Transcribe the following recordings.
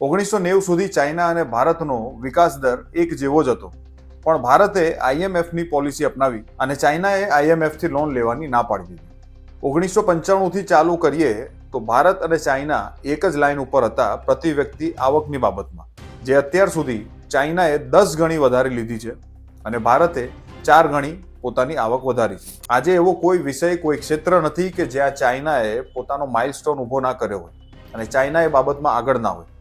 ઓગણીસો નેવું સુધી ચાઇના અને ભારતનો વિકાસ દર એક જેવો જ હતો. પણ ભારતે આઈએમએફની પોલિસી અપનાવી અને ચાઇનાએ આઈએમએફથી લોન લેવાની ના પાડી દીધી. ઓગણીસો પંચાણુંથી ચાલુ કરીએ તો ભારત અને ચાઇના એક જ લાઇન ઉપર હતા પ્રતિ વ્યક્તિ આવકની બાબતમાં, જે અત્યાર સુધી ચાઇનાએ દસ ગણી વધારી લીધી છે અને ભારતે ચાર ગણી પોતાની આવક વધારી છે. આજે એવો કોઈ વિષય, કોઈ ક્ષેત્ર નથી કે જ્યાં ચાઇનાએ પોતાનો માઇલસ્ટોન ઊભો ના કર્યો હોય અને ચાઇના એ બાબતમાં આગળ ના હોય.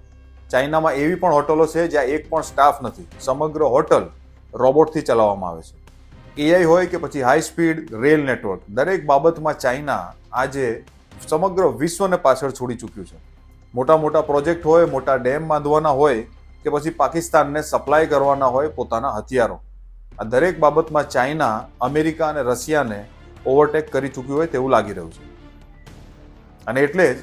ચાઇનામાં એવી પણ હોટલો છે જ્યાં એક પણ સ્ટાફ નથી. સમગ્ર હોટલ રોબોટથી ચલાવવામાં આવે છે. એઆઈ હોય કે પછી હાઈ સ્પીડ રેલ નેટવર્ક દરેક બાબતમાં ચાઇના આજે સમગ્ર વિશ્વને પાછળ છોડી ચૂક્યું છે. મોટા મોટા પ્રોજેક્ટ હોય, મોટા ડેમ બાંધવાના હોય કે પછી પાકિસ્તાનને સપ્લાય કરવાના હોય પોતાના હથિયારો. આ દરેક બાબતમાં ચાઇના અમેરિકા અને રશિયાને ઓવરટેક કરી ચૂક્યું હોય તેવું લાગી રહ્યું છે. અને એટલે જ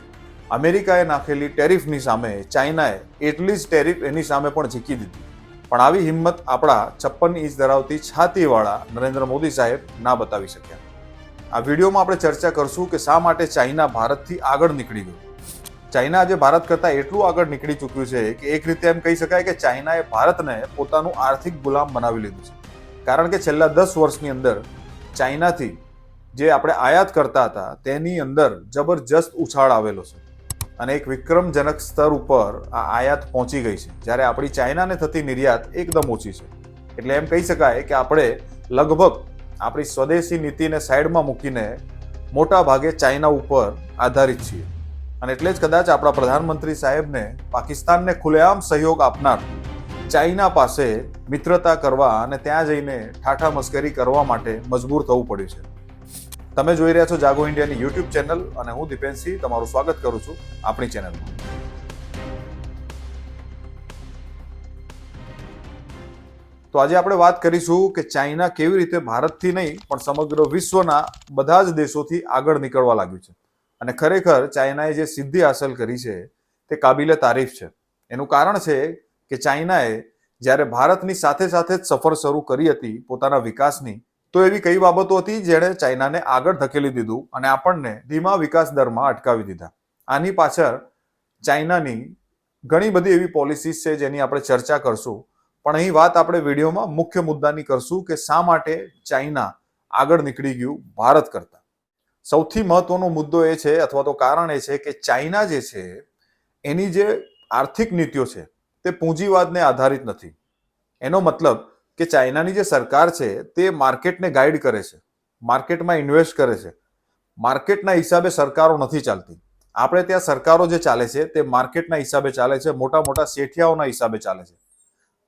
અમેરિકાએ નાખેલી ટેરિફની સામે ચાઇનાએ એટલી જ ટેરિફ એની સામે પણ ઝીકી દીધી. પણ આવી હિંમત આપણા છપ્પન ઇંચ ધરાવતી છાતીવાળા નરેન્દ્ર મોદી સાહેબ ના બતાવી શક્યા. આ વિડીયોમાં આપણે ચર્ચા કરશું કે શા માટે ચાઇના ભારતથી આગળ નીકળી ગયું. ચાઇના આજે ભારત કરતાં એટલું આગળ નીકળી ચૂક્યું છે કે એક રીતે એમ કહી શકાય કે ચાઇનાએ ભારતને પોતાનું આર્થિક ગુલામ બનાવી લીધું છે. કારણ કે છેલ્લા દસ વર્ષની અંદર ચાઇનાથી જે આપણે આયાત કરતા હતા તેની અંદર જબરજસ્ત ઉછાળ આવેલો છે. અને એક વિક્રમજનક સ્તર ઉપર આ આયાત પહોંચી ગઈ છે. જ્યારે આપણી ચાઇનાને થતી નિર્યાત એકદમ ઓછી છે. એટલે એમ કહી શકાય કે આપણે લગભગ આપણી સ્વદેશી નીતિને સાઈડમાં મૂકીને મોટા ભાગે ચાઇના ઉપર આધારિત છીએ. અને એટલે જ કદાચ આપણા પ્રધાનમંત્રી સાહેબને પાકિસ્તાનને ખુલ્લેઆમ સહયોગ આપનાર ચાઇના પાસે મિત્રતા કરવા અને ત્યાં જઈને ઠાઠા મસ્કરી કરવા માટે મજબૂર થવું પડ્યું છે. તમે જોઈ રહ્યા છો જાગો ઇન્ડિયાની યુટ્યુબ ચેનલ અને હું દીપેનસિંહ તમારું સ્વાગત કરું છું આપણી ચેનલમાં. તો આજે આપણે વાત કરીશું કે ચાઇના કેવી રીતે ભારતથી નહીં, પણ સમગ્ર વિશ્વના બધા જ દેશોથી આગળ નીકળવા લાગ્યું છે. અને ખરેખર ચાઇનાએ જે સિદ્ધિ હાંસલ કરી છે, તે કાબિલે તારીફ છે. એનું કારણ છે કે ચાઇનાએ જ્યારે ભારતની સાથે સાથે જ સફર શરૂ કરી હતી પોતાના વિકાસની તો એવી કઈ બાબતો હતી જેણે ચાઇનાને આગળ ધકેલી દીધું અને આપણને ધીમા વિકાસ દરમાં અટકાવી દીધા? આની પાછળ ચાઇનાની ઘણી બધી એવી પોલિસીસ છે જેની આપણે ચર્ચા કરશું. પણ અહીં વાત આપણે વિડીયોમાં મુખ્ય મુદ્દાની કરશું કે શા માટે ચાઇના આગળ નીકળી ગયું ભારત કરતા? સૌથી મહત્વનો મુદ્દો એ છે અથવા તો કારણ એ છે કે ચાઇના જે છે, એની જે આર્થિક નીતિઓ છે, તે પૂંજીવાદને આધારિત નથી. એનો મતલબ કે ચાઇનાની જે સરકાર છે, તે માર્કેટને ગાઈડ કરે છે, માર્કેટમાં ઇન્વેસ્ટ કરે છે. માર્કેટના હિસાબે સરકારો નથી ચાલતી. આપણે ત્યાં સરકારો જે ચાલે છે, તે માર્કેટના હિસાબે ચાલે છે મોટા મોટા શેઠિયાઓના હિસાબે ચાલે છે.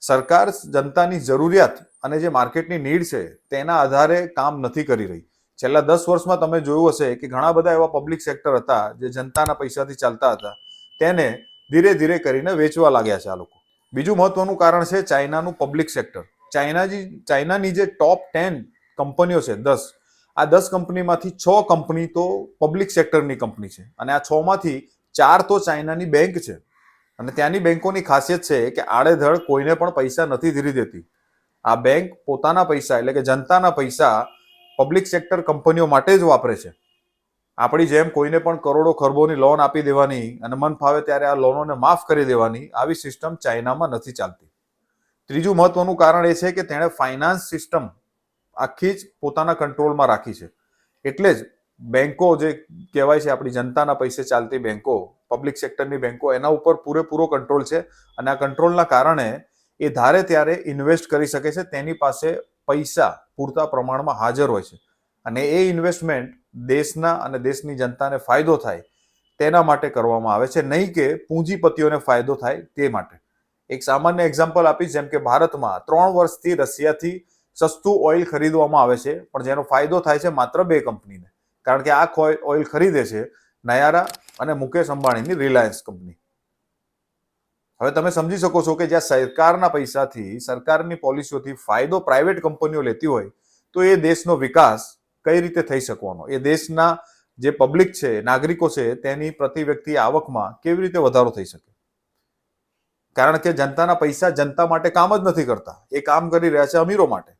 સરકાર જનતાની જરૂરિયાત અને જે માર્કેટની નીડ છે, તેના આધારે કામ નથી કરી રહી. છેલ્લા દસ વર્ષમાં તમે જોયું હશે કે ઘણા બધા એવા પબ્લિક સેક્ટર હતા, જે જનતાના પૈસાથી ચાલતા હતા, તેને ધીરે ધીરે કરીને વેચવા લાગ્યા છે આ લોકો. બીજું મહત્વનું કારણ છે ચાઇનાનું પબ્લિક સેક્ટર. ચાઇનાજી, ચાઇનાની જે ટોપ ટેન કંપનીઓ છે, દસ, આ દસ કંપનીમાંથી છ કંપની તો પબ્લિક સેક્ટરની કંપની છે. અને આ છમાંથી ચાર તો ચાઇનાની બેંક છે. અને ત્યાંની બેંકોની ખાસિયત છે કે આડેધડ કોઈને પણ પૈસા નથી ધીરી દેતી. આ બેંક પોતાના પૈસા, એટલે કે જનતાના પૈસા પબ્લિક સેક્ટર કંપનીઓ માટે જ વાપરે છે. આપણી જેમ કોઈને પણ કરોડો ખરબોની લોન આપી દેવાની અને મન ફાવે ત્યારે આ લોનોને માફ કરી દેવાની આવી સિસ્ટમ ચાઇનામાં નથી ચાલતી. ત્રીજું મહત્વનું કારણ એ છે કે તેણે ફાઇનાન્સ સિસ્ટમ આખી જ પોતાના કંટ્રોલમાં રાખી છે. એટલે જ બેન્કો જે કહેવાય છે આપણી જનતાના પૈસે ચાલતી બેન્કો પબ્લિક સેક્ટરની બેન્કો એના ઉપર પૂરેપૂરો કંટ્રોલ છે અને આ કંટ્રોલના કારણે એ ધારે ત્યારે ઇન્વેસ્ટ કરી શકે છે, તેની પાસે પૈસા પૂરતા પ્રમાણમાં હાજર હોય છે. અને એ ઇન્વેસ્ટમેન્ટ દેશના અને દેશની જનતાને ફાયદો થાય તેના માટે કરવામાં આવે છે, નહીં કે પૂંજીપતિઓને ફાયદો થાય તે માટે. એક સામાન્ય એક્ઝામ્પલ આપીશ જેમ કે ભારતમાં ત્રણ વર્ષથી રશિયાથી સસ્તું ઓઇલ ખરીદવામાં આવે છે, પણ જેનો ફાયદો થાય છે માત્ર બે કંપનીને. કારણ કે આ ઓઇલ ખરીદે છે નયારા અને મુકેશ અંબાણીની રિલાયન્સ કંપની. હવે તમે સમજી શકો છો કે જ્યાં સરકારના પૈસાથી, સરકારની પોલિસીઓથી ફાયદો પ્રાઇવેટ કંપનીઓ લેતી હોય, તો એ દેશનો વિકાસ કઈ રીતે થઈ શકવાનો? એ દેશના જે પબ્લિક છે, નાગરિકો છે, તેની પ્રતિ વ્યક્તિ આવકમાં કેવી રીતે વધારો થઈ શકે? કારણ કે જનતાના પૈસા જનતા માટે કામ જ નથી કરતા. એ કામ કરી રહ્યા છે અમીરો માટે.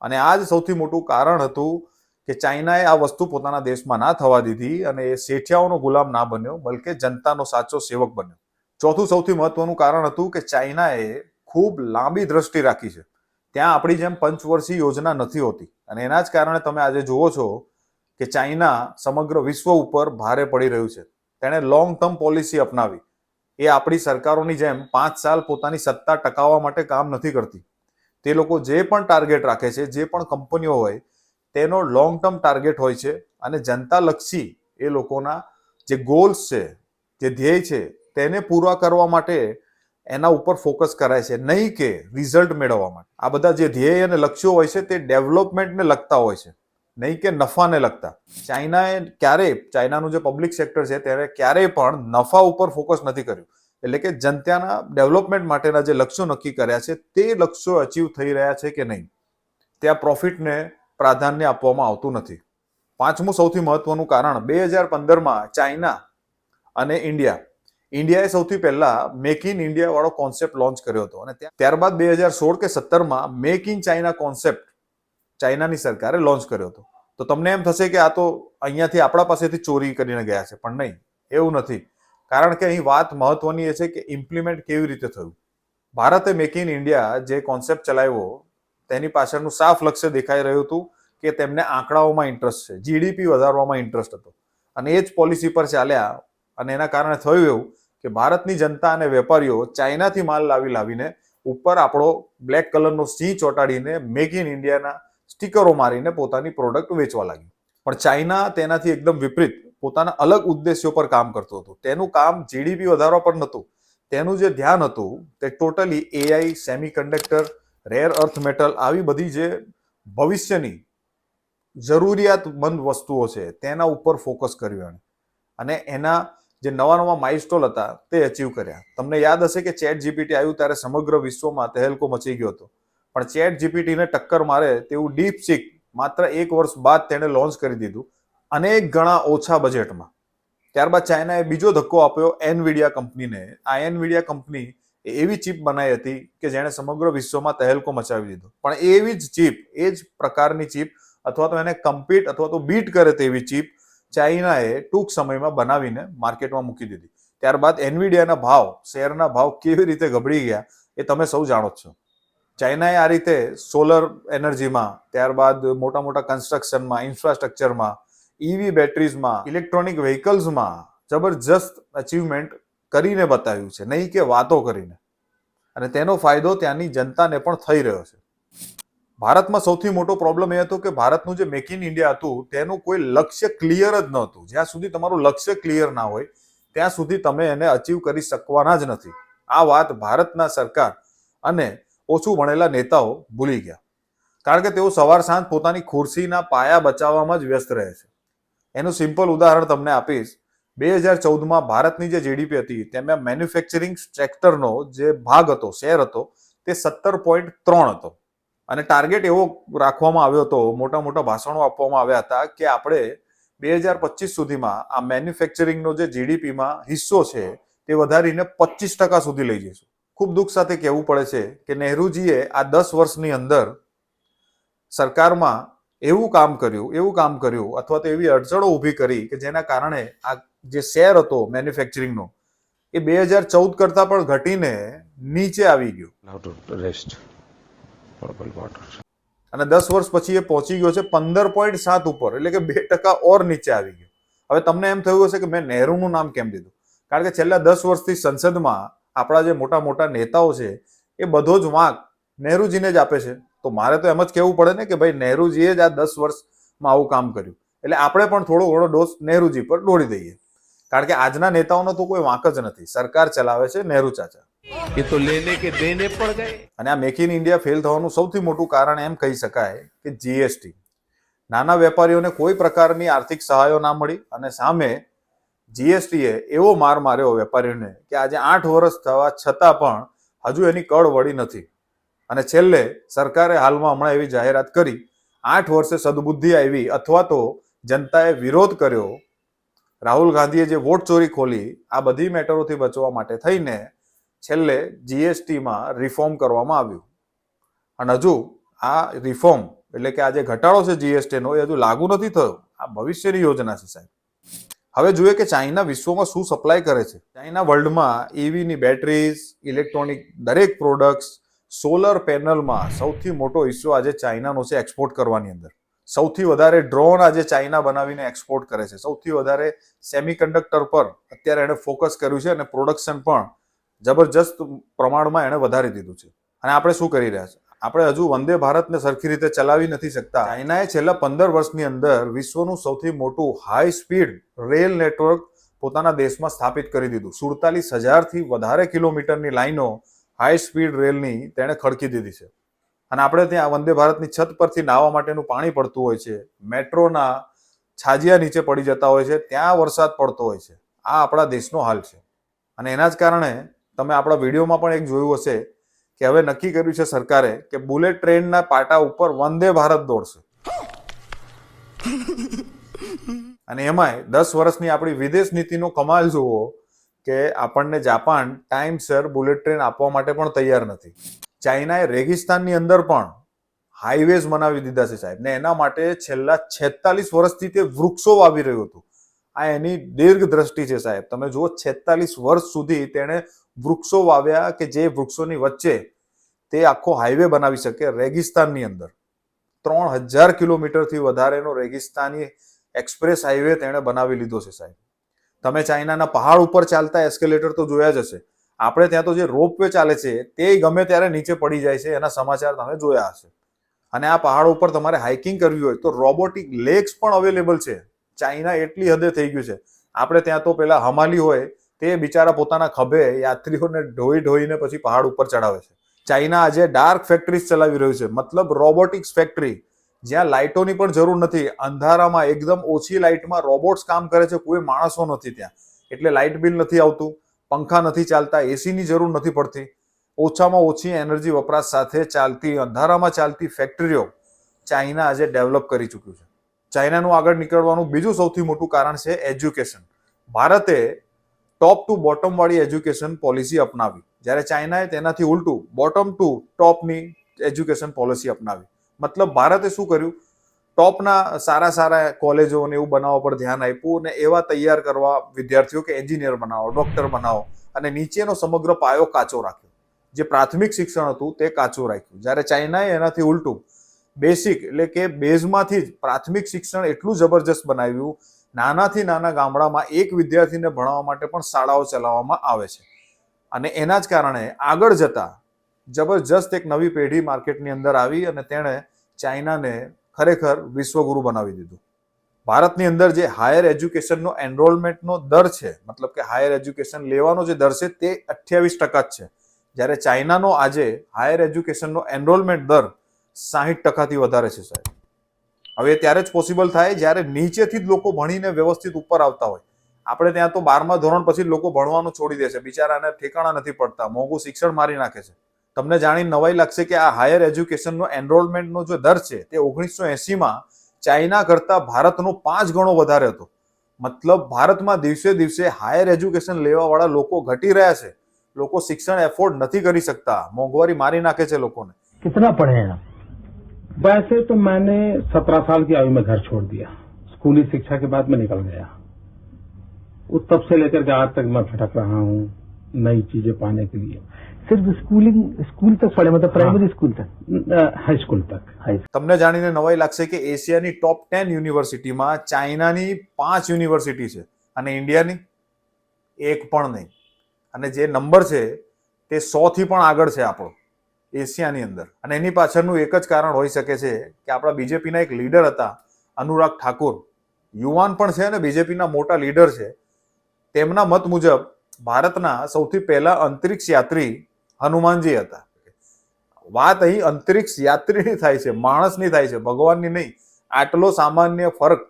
અને આ જ સૌથી મોટું કારણ હતું કે ચાઇનાએ આ વસ્તુ પોતાના દેશમાં ના થવા દીધી અને એ શેઠિયાઓનો ગુલામ ના બન્યો, બલકે જનતાનો સાચો સેવક બન્યો. ચોથું સૌથી મહત્વનું કારણ હતું કે ચાઇનાએ ખૂબ લાંબી દ્રષ્ટિ રાખી છે. ત્યાં આપણી જેમ પંચવર્ષીય યોજના નથી હોતી. અને એના જ કારણે તમે આજે જુઓ છો કે ચાઇના સમગ્ર વિશ્વ ઉપર ભારે પડી રહ્યું છે. તેણે લોંગ ટર્મ પોલિસી અપનાવી. એ આપણી સરકારોની જેમ પાંચ સાલ પોતાની સત્તા ટકાવવા માટે કામ નથી કરતી. તે લોકો જે પણ ટાર્ગેટ રાખે છે, જે પણ કંપનીઓ હોય, તેનો લોંગ ટર્મ ટાર્ગેટ હોય છે અને જનતાલક્ષી એ લોકોના જે ગોલ્સ છે, જે ધ્યેય છે, તેને પૂરા કરવા માટે એના ઉપર ફોકસ કરાય છે. નહીં કે રિઝલ્ટ મેળવવા માટે. આ બધા જે ધ્યેય અને લક્ષ્યો હોય છે તે ડેવલપમેન્ટને લગતા હોય છે. નહીં કે નફાને લગતા. ચાઇનાએ ક્યારેય ચાઇનાનું જે પબ્લિક સેક્ટર છે ત્યારે ક્યારેય પણ નફા ઉપર ફોકસ નથી કર્યું. એટલે કે જનતાના ડેવલપમેન્ટ માટેના જે લક્ષ્યો નક્કી કર્યા છે, તે લક્ષ્યો અચીવ થઈ રહ્યા છે કે નહીં? ત્યાં પ્રોફિટને પ્રાધાન્ય આપવામાં આવતું નથી. પાંચમું સૌથી મહત્વનું કારણ, બે હજાર પંદરમાં ચાઇના અને ઇન્ડિયા. ઇન્ડિયાએ સૌથી પહેલા મેક ઇન ઇન્ડિયા વાળો કોન્સેપ્ટ લોન્ચ કર્યો હતો. અને ત્યારબાદ બે હજાર સોળ કે સત્તરમાં મેક ઇન ચાઇના કોન્સેપ્ટ ચાઇનાની સરકારે લોન્ચ કર્યો હતો. તો તમને એમ થશે કે આ તો અહીંયાથી આપણા પાસેથી ચોરી કરીને ગયા છે, પણ નહીં, એવું નથી. કારણ કે અહીં વાત મહત્વની એ છે કે ઇમ્પ્લિમેન્ટ કેવી રીતે થયું? ભારતે મેક ઇન ઇન્ડિયા જે કોન્સેપ્ટ ચલાવ્યો, તેની પાછળનું સાફ લક્ષ્ય દેખાઈ રહ્યું હતું કે તેમને આંકડાઓમાં ઇન્ટરેસ્ટ છે જીડીપી વધારવામાં ઇન્ટરેસ્ટ હતો. અને એ જ પોલિસી પર ચાલ્યા, અને એના કારણે થયું એવું કે ભારતની જનતા અને વેપારીઓ ચાઇનાથી માલ લાવી લાવીને ઉપર આપણો બ્લેક કલરનો સિંહ ચોંટાડીને મેક ઇન ઇન્ડિયાના સ્ટીકરો મારીને પોતાની પ્રોડક્ટ વેચવા લાગ્યું. પણ ચાઇના તેનાથી એકદમ વિપરીત, પોતાના અલગ ઉદ્દેશ્યો પર કામ કરતું હતું. તેનું કામ જીડીપી વધારવા પર નહોતું. તેનું જે ધ્યાન હતું, તે totally AI semiconductor rare earth metal આવી બધી જે ભવિષ્યની જરૂરિયાતમંદ વસ્તુઓ છે, તેના ઉપર ફોકસ કર્યું એણે. અને એના જે નવા નવા માઇલસ્ટોન હતા, તે અચીવ કર્યા. તમને યાદ હશે કે ચેટ જીપીટી આવ્યું ત્યારે સમગ્ર વિશ્વમાં તહેલકો મચી ગયો હતો. પણ ચેટ જીપીટીને ટક્કર મારે તેવું ડીપ સીક માત્ર એક વર્ષ બાદ તેણે લોન્ચ કરી દીધું અનેક ગણા ઓછા બજેટમાં ત્યારબાદ ચાઇનાએ બીજો ધક્કો આપ્યો એનવીડિયા કંપનીને આ એનવીડિયા કંપની એવી ચીપ બનાવી હતી કે જેણે સમગ્ર વિશ્વમાં તહેલકો મચાવી દીધો. પણ એવી જ ચીપ એ જ પ્રકારની ચીપ અથવા તો એને કમ્પીટ અથવા તો બીટ કરે તેવી ચીપ ચાઇનાએ ટૂંક સમયમાં બનાવીને માર્કેટમાં મૂકી દીધી. ત્યારબાદ એનવીડિયાના ભાવ, શેરના ભાવ કેવી રીતે ગબડી ગયા એ તમે સૌ જાણો છો. ચાઇનાએ આ રીતે સોલર એનર્જીમાં, ત્યારબાદ મોટા મોટા કન્સ્ટ્રક્શનમાં, ઇન્ફ્રાસ્ટ્રક્ચરમાં ઈવી બેટરીઝમાં, ઇલેક્ટ્રોનિક વ્હીકલ્સમાં જબરજસ્ત અચીવમેન્ટ કરીને બતાવ્યું છે. નહીં કે વાતો કરીને. અને તેનો ફાયદો ત્યાંની જનતાને પણ થઈ રહ્યો છે. ભારતમાં સૌથી મોટો પ્રોબ્લેમ એ હતો કે ભારતનું જે મેક ઇન ઇન્ડિયા હતું, તેનું કોઈ લક્ષ્ય ક્લિયર જ નહોતું. જ્યાં સુધી તમારું લક્ષ્ય ક્લિયર ના હોય, ત્યાં સુધી તમે એને અચીવ કરી શકવાના જ નથી. આ વાત ભારતના સરકાર અને ઓછું ભણેલા નેતાઓ ભૂલી ગયા. કારણ કે તેઓ સવાર સાંજ પોતાની ખુરશીના પાયા બચાવવામાં જ વ્યસ્ત રહે છે. એનું સિમ્પલ ઉદાહરણ તમને આપીશ. બે હજાર ચૌદમાં ભારતની જે જીડીપી હતી, તેમાં મેન્યુફેક્ચરિંગ સેક્ટરનો જે ભાગ હતો શેર હતો, તે સત્તર પોઈન્ટ ત્રણ હતો. અને ટાર્ગેટ એવો રાખવામાં આવ્યો હતો, મોટા મોટા ભાષણો આપવામાં આવ્યા હતા કે આપણે બે હજાર પચીસ સુધીમાં આ મેન્યુફેક્ચરિંગનો જે જીડીપીમાં હિસ્સો છે, તે વધારીને પચીસ ટકા સુધી લઈ જઈશું. ખૂબ દુઃખ સાથે કહેવું પડે છે કે નહેરુજીએ આ દસ વર્ષની અંદર સરકારમાં એવું કામ કર્યું એવું કામ કર્યું અથવા તો એવી અડચણો ઊભી કરી કે જેના કારણે આ જે શેર હતો મેન્યુફેક્ચરિંગનો એ બે હજાર ચૌદ કરતાં પણ ઘટીને નીચે આવી ગયો. Water. અને દસ વર્ષ પછી એ પહોંચી ગયો છે પંદર પોઈન્ટ સાત ઉપર એટલે કે બે ટકા ઓર નીચે આવી ગયો. હવે તમને એમ થયું હશે કે મેં નહેરુનું નામ કેમ દીધું? કારણ કે છેલ્લા દસ વર્ષથી સંસદમાં આપણા જે મોટા મોટા નેતાઓ છે એ બધો જ વાંક નહેરુજીને જ આપે છે. તો મારે તો એમ જ કહેવું પડે ને કે ભાઈ નહેરુજીએ જ આ દસ વર્ષમાં આવું કામ કર્યું. એટલે આપણે પણ થોડો ઘણો ડોસ નહેરુજી પર દોડી દઈએ. કારણ કે આજના નેતાઓનો તો કોઈ વાંક જ નથી. સરકાર ચલાવે છે નહેરુ ચાચા. એ તો લેને કે દેને પણ ગયે અને આ મેક ઇન ઇન્ડિયા ફેલ થવાનું સૌથી મોટું કારણ એમ કહી શકાય કે જીએસટી નાના વેપારીઓને કોઈ પ્રકારની આર્થિક સહાયો ના મળી અને સામે જીએસટીએ એવો માર માર્યો વેપારીઓને કે આજે આઠ વર્ષ થવા છતાં પણ હજુ એની કળ વળી નથી. અને છેલ્લે સરકારે હાલમાં હમણાં એવી જાહેરાત કરી, આઠ વર્ષે સદબુદ્ધિ આવી અથવા તો જનતાએ વિરોધ કર્યો, રાહુલ ગાંધીએ જે વોટ ચોરી ખોલી, આ બધી મેટરોથી બચવા માટે થઈને છેલ્લે જીએસટીમાં રિફોર્મ કરવામાં આવ્યું. અને હજુ આ રિફોર્મ એટલે કે આ જે ઘટાડો છે જીએસટીનો એ હજુ લાગુ નથી થયો. આ ભવિષ્યની યોજના છે સાહેબ. હવે જોઈએ કે ચાઇના વિશ્વમાં શું સપ્લાય કરે છે? ચાઇના વર્લ્ડમાં ઈવીની બેટરીઝ ઇલેક્ટ્રોનિક દરેક પ્રોડક્ટ્સ સોલર પેનલમાં સૌથી મોટો હિસ્સો આજે ચાઇનાનો છે એક્સપોર્ટ કરવાની અંદર. સૌથી વધારે ડ્રોન આજે ચાઇના બનાવીને એક્સપોર્ટ કરે છે. સૌથી વધારે સેમિકન્ડક્ટર પર અત્યારે એણે ફોકસ કર્યું છે અને પ્રોડક્શન પણ જબરજસ્ત પ્રમાણમાં એણે વધારી દીધું છે. અને આપણે શું કરી રહ્યા છે? આપણે હજુ વંદે ભારતને સરખી રીતે ચલાવી નથી શકતા. ચાઇનાએ છેલ્લા પંદર વર્ષની અંદર વિશ્વનું સૌથી મોટું હાઈ સ્પીડ રેલ નેટવર્ક પોતાના દેશમાં સ્થાપિત કરી દીધું. સુડતાલીસ હજારથી વધારે કિલોમીટરની લાઈનો હાઈ સ્પીડ રેલની તેણે ખડકી દીધી છે. અને આપણે ત્યાં વંદે ભારતની છત પરથી નાહવા માટેનું પાણી પડતું હોય છે, મેટ્રોના છાજિયા નીચે પડી જતા હોય છે, ત્યાં વરસાદ પડતો હોય છે. આ આપણા દેશનો હાલ છે. અને એના જ કારણે તમે આપણા વિડીયોમાં પણ એક જોયું હશે કે હવે નક્કી કર્યું છે સરકારે કે બુલેટ ટ્રેનના પાટા ઉપર વંદે ભારત દોડશે. અને એમાંય દસ વર્ષની આપણી વિદેશ નીતિનો કમાલ જુઓ કે આપણને જાપાન ટાઈમસર બુલેટ ટ્રેન આપવા માટે પણ તૈયાર નથી. ચાઇનાએ રેગિસ્તાનની અંદર પણ હાઈવેઝ બનાવી દીધા છે સાહેબ. ને એના માટે છેલ્લા છેતાલીસ વર્ષથી તે વૃક્ષો વાવી રહ્યું હતું. આ એની દીર્ઘ દ્રષ્ટિ છે સાહેબ. તમે જુઓ છેતાલીસ વર્ષ સુધી તેણે વૃક્ષો વાવ્યા કે જે વૃક્ષોની વચ્ચે તે આખો હાઈવે બનાવી શકે રેગિસ્તાનની અંદર. ત્રણ હજાર કિલોમીટરથી વધારેનો રેગિસ્તાની એક્સપ્રેસ હાઈવે તેણે બનાવી લીધો છે સાહેબ. તમે ચાઇનાના પહાડ ઉપર ચાલતા એસ્કેલેટર તો જોયા જ હશે. આપણે ત્યાં તો જે રોપવે ચાલે છે, તે ગમે ત્યારે નીચે પડી જાય છે, એના સમાચાર તમે જોયા હશે. અને આ પહાડ ઉપર તમારે હાઇકિંગ કરવી હોય તો રોબોટિક લેગ્સ પણ અવેલેબલ છે. ચાઇના એટલી હદે થઈ ગયું છે. આપણે ત્યાં તો પેલા હમાલી હોય, તે બિચારા પોતાના ખભે યાત્રીઓને ઢોઈ ઢોઈને પછી પહાડ ઉપર ચડાવે છે. ચાઇના આજે ડાર્ક ફેક્ટરીઝ ચલાવી રહ્યું છે. મતલબ રોબોટિક્સ ફેક્ટરી, જ્યાં લાઇટોની પણ જરૂર નથી. અંધારામાં એકદમ ઓછી લાઇટમાં રોબોટ્સ કામ કરે છે. કોઈ માણસો નથી ત્યાં. એટલે લાઇટ બિલ નથી આવતું, પંખા નથી ચાલતા, એસીની જરૂર નથી પડતી. ઓછામાં ઓછી એનર્જી વપરાશ સાથે ચાલતી, અંધારામાં ચાલતી ફેક્ટરીઓ ચાઇના આજે ડેવલપ કરી ચૂક્યું છે. ચાઇનાનું આગળ નીકળવાનું બીજું સૌથી મોટું કારણ છે એજ્યુકેશન. ભારતે ટોપ ટુ બોટમ વાળી એજ્યુકેશન પોલિસી અપનાવી. જ્યારે ચાઇનાએ તેનાથી ઉલટું બોટમ ટુ ટોપની એજ્યુકેશન પોલિસી અપનાવી. મતલબ ભારતે શું કર્યું? ટોપના સારા સારા કોલેજોને એવું બનાવવા પર ધ્યાન આપ્યું અને એવા તૈયાર કરવા વિદ્યાર્થીઓ કે એન્જિનિયર બનાવો, ડોક્ટર બનાવો અને નીચેનો સમગ્ર પાયો કાચો રાખ્યો. જે પ્રાથમિક શિક્ષણ હતું તે કાચું રાખ્યું. જ્યારે ચાઇનાએ એનાથી ઉલટું બેસિક એટલે કે બેઝમાંથી જ પ્રાથમિક શિક્ષણ એટલું જબરજસ્ત બનાવ્યું, નાનાથી નાના ગામડામાં એક વિદ્યાર્થીને ભણાવવા માટે પણ શાળાઓ ચલાવવામાં આવે છે. અને એના જ કારણે આગળ જતા જબરજસ્ત એક નવી પેઢી માર્કેટની અંદર આવી અને તેણે ચાઇનાને ખરેખર વિશ્વગુરુ બનાવી દીધું. ભારતની અંદર જે હાયર એજ્યુકેશનનો એનરોલમેન્ટનો દર છે, મતલબ કે હાયર એજ્યુકેશન લેવાનો જે દર છે તે અઠ્યાવીસ ટકા જ છે. જ્યારે ચાઇનાનો આજે હાયર એજ્યુકેશનનો એનરોલમેન્ટ દર સાહીઠ ટકાથી વધારે છે સાહેબ. હવે ત્યારે જ પોસિબલ થાય જ્યારે નીચેથી જ લોકો ભણીને વ્યવસ્થિત ઉપર આવતા હોય. આપણે ત્યાં તો બારમા ધોરણ પછી લોકો ભણવાનું છોડી દે છે. બિચારાને ઠેકાણા નથી પડતા. મોંઘું શિક્ષણ મારી નાખે છે. તમને જાણી નવાઈ લાગશે કે આ હાયર એજ્યુકેશનનો એનરોલમેન્ટનો જે દર છે તે ઓગણીસો એસીમાં ચાઇના કરતાં ભારતનો પાંચ ગણો વધારે હતો. મતલબ ભારતમાં દિવસે દિવસે હાયર એજ્યુકેશન લેવાવાળા લોકો ઘટી રહ્યા છે. લોકો શિક્ષણ એફોર્ડ નથી કરી શકતા. મોંઘવારી મારી નાખે છે લોકોને. કેટલા પડે वैसे तो मैंने सत्रह साल की आयु में घर छोड़ दिया स्कूली शिक्षा के बाद में निकल गया उस तब से लेकर के आज तक मैं भटक रहा हूँ नई चीजें पाने के लिए सिर्फ स्कूलिंग स्कूल तक पढ़े मतलब प्राइमरी स्कूल तक हाई स्कूल तक हाई તમને જાણીને નવાઈ લાગશે કે એશિયાની ટોપ ટેન યુનિવર્સિટીમાં ચાઇનાની પાંચ યુનિવર્સિટી છે અને ઇન્ડિયાની એક પણ નહીં અને જે નંબર છે તે સો થી પણ આગળ છે આપણો એશિયાની અંદર. અને એની પાછળનું એક જ કારણ હોઈ શકે છે કે આપણા બીજેપીના એક લીડર હતા, અનુરાગ ઠાકુર. યુવાન પણ છે અને બીજેપીના મોટા લીડર છે. તેમના મત મુજબ ભારતના સૌથી પહેલા અંતરિક્ષ યાત્રી હનુમાનજી હતા. વાત અહીં અંતરિક્ષ યાત્રીની થાય છે, માણસની થાય છે, ભગવાનની નહીં. આટલો સામાન્ય ફરક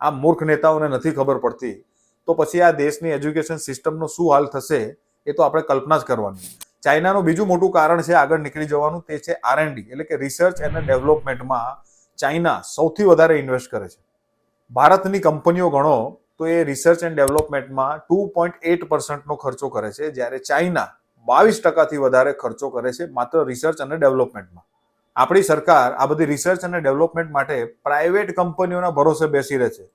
આ મૂર્ખ નેતાઓને નથી ખબર પડતી. તો પછી આ દેશની એજ્યુકેશન સિસ્ટમનો શું હાલ થશે એ તો આપણે કલ્પના જ કરવાની. ચાઇનાનું બીજું મોટું કારણ છે આગળ નીકળી જવાનું તે છે આરએનડી એટલે કે રિસર્ચ એન્ડ ડેવલપમેન્ટમાં ચાઇના સૌથી વધારે ઇન્વેસ્ટ કરે છે. ભારતની કંપનીઓ ગણો તો એ રિસર્ચ એન્ડ ડેવલપમેન્ટમાં ટુ પોઈન્ટ એટ પર્સન્ટનો ખર્ચો કરે છે, જ્યારે ચાઇના બાવીસ ટકાથી વધારે ખર્ચો કરે છે માત્ર રિસર્ચ અને ડેવલપમેન્ટમાં આપણી સરકાર આ બધી રિસર્ચ અને ડેવલપમેન્ટ માટે પ્રાઇવેટ કંપનીઓના ભરોસે બેસી રહે છે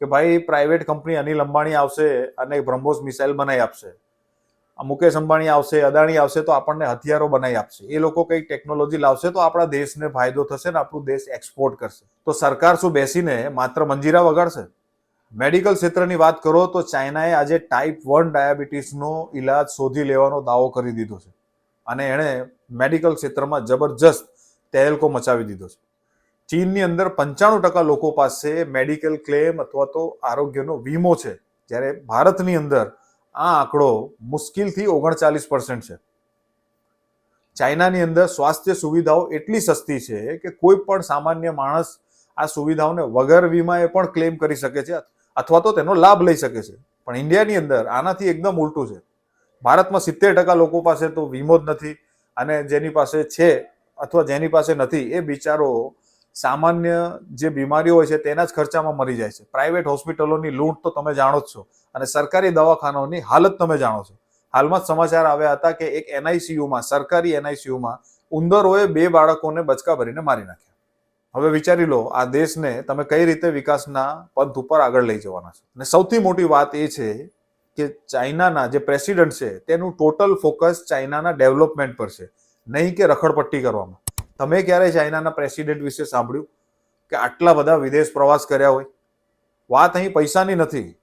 કે ભાઈ પ્રાઇવેટ કંપની અનિલ અંબાણી આવશે અને બ્રહ્મોસ મિસાઇલ બનાવી આપશે. મુકેશ અંબાણી આવશે, અદાણી આવશે તો આપણને હથિયારો બનાવી આપશે. એ લોકો કંઈક ટેકનોલોજી લાવશે તો આપણા દેશને ફાયદો થશે ને આપણું દેશ એક્સપોર્ટ કરશે. તો સરકાર શું બેસીને માત્ર મંજીરા વગાડશે? મેડિકલ ક્ષેત્રની વાત કરો તો ચાઇનાએ આજે ટાઈપ વન ડાયાબિટીસનો ઈલાજ શોધી લેવાનો દાવો કરી દીધો છે. અને એણે મેડિકલ ક્ષેત્રમાં જબરજસ્ત તહેલકો મચાવી દીધો છે. ચીનની અંદર પંચાણું ટકા લોકો પાસે મેડિકલ ક્લેમ અથવા તો આરોગ્યનો વીમો છે. જ્યારે ભારતની અંદર આ આંકડો મુશ્કેલથી ઓગણચાલીસ પર્સન્ટ છે. ચાઇનાની અંદર સ્વાસ્થ્ય સુવિધાઓ એટલી સસ્તી છે કે કોઈ પણ સામાન્ય માણસ આ સુવિધાઓને વગર વીમાએ પણ ક્લેમ કરી શકે છે અથવા તો તેનો લાભ લઈ શકે છે. પણ ઇન્ડિયાની અંદર આનાથી એકદમ ઉલટું છે. ભારતમાં સિત્તેર ટકા લોકો પાસે તો વીમો જ નથી અને જેની પાસે છે અથવા જેની પાસે નથી એ બિચારો સામાન્ય જે બીમારીઓ હોય છે તેના જ ખર્ચામાં મરી જાય છે. પ્રાઇવેટ હોસ્પિટલોની લૂંટ તો તમે જાણો જ છો અને સરકારી દવાખાનાઓની હાલત તમે જાણો છો. હાલમાં જ સમાચાર આવ્યા હતા કે એક એનઆઈસીયુમાં સરકારી એનઆઈસીયુમાં ઉંદરોએ બે બાળકોને બચકા ભરીને મારી નાખ્યા. હવે વિચારી લો, આ દેશને તમે કઈ રીતે વિકાસના પંથ ઉપર આગળ લઈ જવાના છો? અને સૌથી મોટી વાત એ છે કે ચાઇનાના જે પ્રેસિડન્ટ છે તેનું ટોટલ ફોકસ ચાઇનાના ડેવલપમેન્ટ પર છે. નહીં કે રખડપટ્ટી કરવામાં. તમે ક્યારે ચાઇનાના પ્રેસિડેન્ટ વિશે સાંભળ્યું કે આટલા બધા વિદેશ પ્રવાસ કર્યા હોય? વાત અહીં પૈસાની નથી.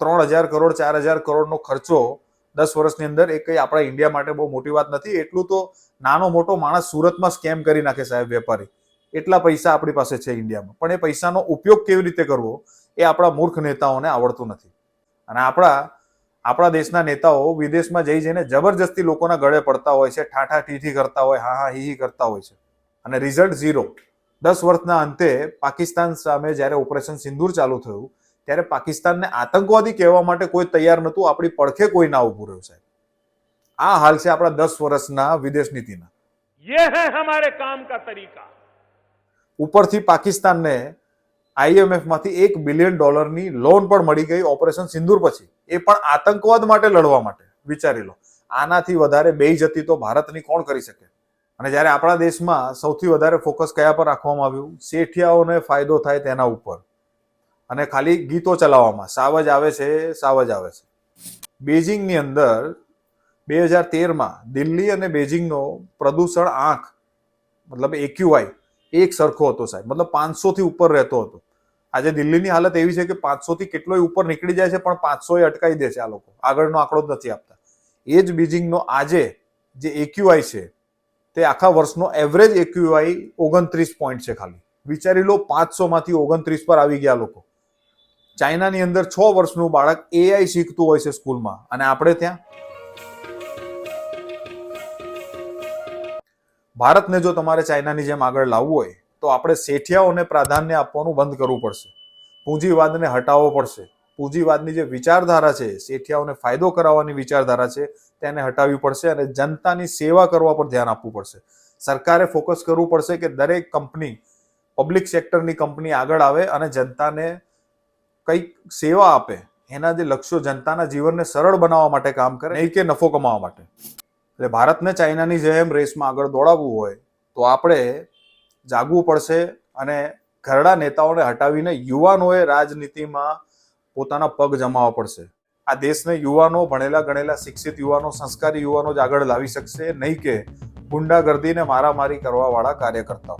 ત્રણ હજાર કરોડ, ચાર હજાર કરોડનો ખર્ચો દસ વર્ષની અંદર એ કંઈ આપણા ઇન્ડિયા માટે બહુ મોટી વાત નથી. એટલું તો નાનો મોટો માણસ સુરતમાં સ્કેમ કરી નાખે સાહેબ વેપારી. એટલા પૈસા આપણી પાસે છે ઇન્ડિયામાં. પણ એ પૈસાનો ઉપયોગ કેવી રીતે કરવો એ આપણા મૂર્ખ નેતાઓને આવડતું નથી. અને આપણા આપણા દેશના નેતાઓ વિદેશમાં જઈ જઈને જબરજસ્તી લોકોના ગળે પડતા હોય છે ઠાઠા ઠીઠી કરતા હોય હા હા હી કરતા હોય છે. અને રિઝલ્ટ ઝીરો દસ વર્ષના અંતે પાકિસ્તાન સામે જ્યારે ઓપરેશન સિંદૂર ચાલુ થયું ત્યારે પાકિસ્તાનને આતંકવાદી કહેવા માટે કોઈ તૈયાર નહોતું આપણી પડખે કોઈ ના ઉભું રહ્યું સાહેબ. આ હાલ છે આપણા દસ વર્ષના વિદેશ નીતિના. યે હૈ હમારે કામ કા તરીકા. ઉપરથી પાકિસ્તાનને IMF માંથી એક બિલિયન ડોલરની લોન પણ મળી ગઈ ઓપરેશન સિંદૂર પછી. એ પણ આતંકવાદ માટે લડવા માટે. વિચારી લો. આનાથી વધારે બેઇજ્જતી તો ભારતની કોણ કરી શકે? અને જ્યારે આપણા દેશમાં સૌથી વધારે ફોકસ કયા પર રાખવામાં આવ્યું? શેઠિયાઓને ફાયદો થાય તેના ઉપર. અને ખાલી ગીતો ચલાવવામાં. સાવજ આવે છે, સાવજ આવે છે. બેઇજિંગની અંદર બે હજાર તેરમાં દિલ્હી અને બેઇજિંગનો પ્રદૂષણ આંખ, મતલબ એક્યુઆઈ એક સરખો હતો સાહેબ. મતલબ પાંચસોથી ઉપર રહેતો હતો. આજે દિલ્હીની હાલત એવી છે કે પાંચસો થી કેટલોય ઉપર નીકળી જાય છે, પણ પાંચસો એ અટકાવી દે છે આ લોકો. આગળનો આંકડો જ નથી આપતા. એ જ બીજિંગનો આજે જે એક્યુઆઈ છે, તે આખા વર્ષનો એવરેજ એક્યુઆઈ ઓગણત્રીસ પોઈન્ટ છે ખાલી. વિચારી લો પાંચસો માંથી ઓગણત્રીસ પર આવી ગયા લોકો. ચાઇનાની અંદર છ વર્ષનું બાળક એઆઈ શીખતું હોય છે સ્કૂલમાં. અને આપણે ત્યાં ભારતને જો તમારે ચાઇનાની જેમ આગળ લાવવું હોય તો આપણે શેઠિયાઓને પ્રાધાન્ય આપવાનું બંધ કરવું પડશે. પૂંજીવાદને હટાવવો પડશે. પૂંજીવાદની જે વિચારધારા છે, શેઠિયાઓને ફાયદો કરાવવાની વિચારધારા છે, તેને હટાવવી પડશે અને જનતાની સેવા કરવા પર ધ્યાન આપવું પડશે. સરકારે ફોકસ કરવું પડશે કે દરેક કંપની, પબ્લિક સેક્ટરની કંપની આગળ આવે અને જનતાને કંઈક સેવા આપે. એના જે લક્ષ્યો જનતાના જીવનને સરળ બનાવવા માટે કામ કરે, નહીં કે નફો કમાવા માટે. એટલે ભારતને ચાઇનાની જેમ રેસમાં આગળ દોડાવવું હોય, તો આપણે જાગવું પડશે અને ઘરડા નેતાઓને હટાવીને યુવાનોએ રાજનીતિમાં પોતાના પગ જમાવવા પડશે. આ દેશને યુવાનો, ભણેલા ગણેલા, શિક્ષિત યુવાનો, સંસ્કારી યુવાનો જ આગળ લાવી શકશે નહીં કે ગુંડાગર્દીને મારામારી કરવાવાળા કાર્યકર્તાઓ.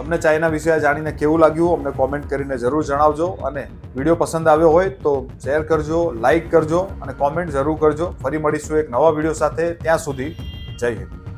તમને ચાઇના વિશે જાણીને કેવું લાગ્યું, અમને કોમેન્ટ કરીને જરૂર જણાવજો અને વીડિયો પસંદ આવ્યો હોય તો શેર કરજો લાઈક કરજો અને કોમેન્ટ જરૂર કરજો. ફરી મળીશું એક નવા વીડિયો સાથે. ત્યાં સુધી જય હિન્દ.